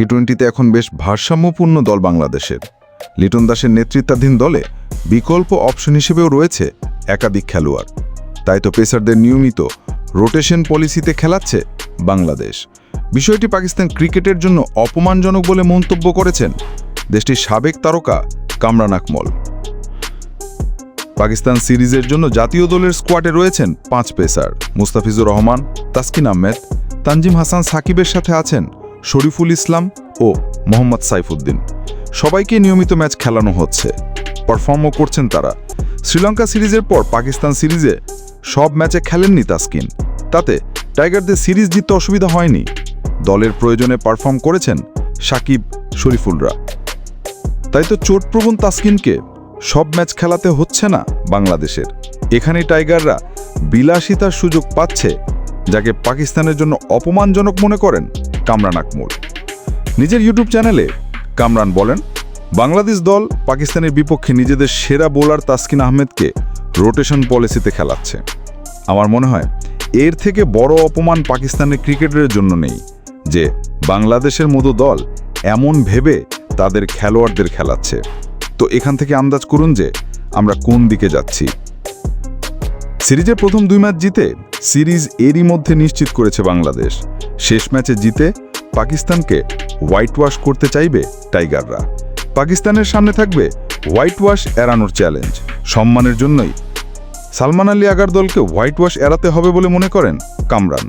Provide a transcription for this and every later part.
টি টোয়েন্টিতে এখন বেশ ভারসাম্যপূর্ণ দল বাংলাদেশের। লিটন দাসের নেতৃত্বাধীন দলে বিকল্প অপশন হিসেবেও রয়েছে একাধিক খেলোয়াড়। তাই তো পেসারদের নিয়মিত রোটেশন পলিসিতে খেলাচ্ছে বাংলাদেশ। বিষয়টি পাকিস্তান ক্রিকেটের জন্য অপমানজনক বলে মন্তব্য করেছেন দেশটির সাবেক তারকা কামরান আকমল। পাকিস্তান সিরিজের জন্য জাতীয় দলের স্কোয়াডে রয়েছেন পাঁচ পেসার। মুস্তাফিজুর রহমান, তাসকিন আহমেদ, তানজিম হাসান সাকিবের সাথে আছেন শরীফুল ইসলাম ও মোহাম্মদ সাইফুদ্দিন। সবাইকে নিয়মিত ম্যাচ খেলানো হচ্ছে। পারফর্মও করছেন তারা। শ্রীলঙ্কা সিরিজের পর পাকিস্তান সিরিজে সব ম্যাচে খেলেননি তাসকিন। তাতে টাইগারদের সিরিজ জিততে অসুবিধা হয়নি। দলের প্রয়োজনে পারফর্ম করেছেন সাকিব শরীফুলরা। তাই তো চোটপ্রবণ তাসকিনকে সব ম্যাচ খেলাতে হচ্ছে না বাংলাদেশের। এখানে টাইগাররা বিলাসিতার সুযোগ পাচ্ছে, যাকে পাকিস্তানের জন্য অপমানজনক মনে করেন কামরান আকমল। নিজের ইউটিউব চ্যানেলে কামরান বলেন, বাংলাদেশ দল পাকিস্তানের বিপক্ষে নিজেদের সেরা বোলার তাসকিন আহমেদকে রোটেশন পলিসিতে খেলাচ্ছে। আমার মনে হয় এর থেকে বড় অপমান পাকিস্তানের ক্রিকেটের জন্য নেই, যে বাংলাদেশের মতো দল এমন ভেবে তাদের খেলোয়াড়দের খেলাচ্ছে। তো এখান থেকে আন্দাজ করুন যে আমরা কোন দিকে যাচ্ছি। সিরিজের প্রথম দুই ম্যাচ জিতে সিরিজ এরই মধ্যে নিশ্চিত করেছে বাংলাদেশ। শেষ ম্যাচে জিতে পাকিস্তানকে হোয়াইট ওয়াশ করতে চাইবে টাইগাররা। পাকিস্তানের সামনে থাকবে হোয়াইট ওয়াশ এড়ানোর চ্যালেঞ্জ সম্মানের জন্যই সালমান আলী আগার দলকে হোয়াইট ওয়াশ এড়াতে হবে বলে মনে করেন কামরান।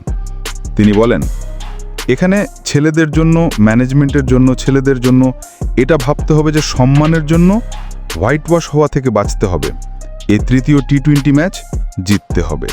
তিনি বলেন, এখানে ছেলেদের জন্য ম্যানেজমেন্টের জন্য, ছেলেদের জন্য এটা ভাবতে হবে যে সম্মানের জন্য হোয়াইট ওয়াশ হওয়া থেকে বাঁচতে হবে। এই তৃতীয় টি টোয়েন্টি ম্যাচ জিততে হবে।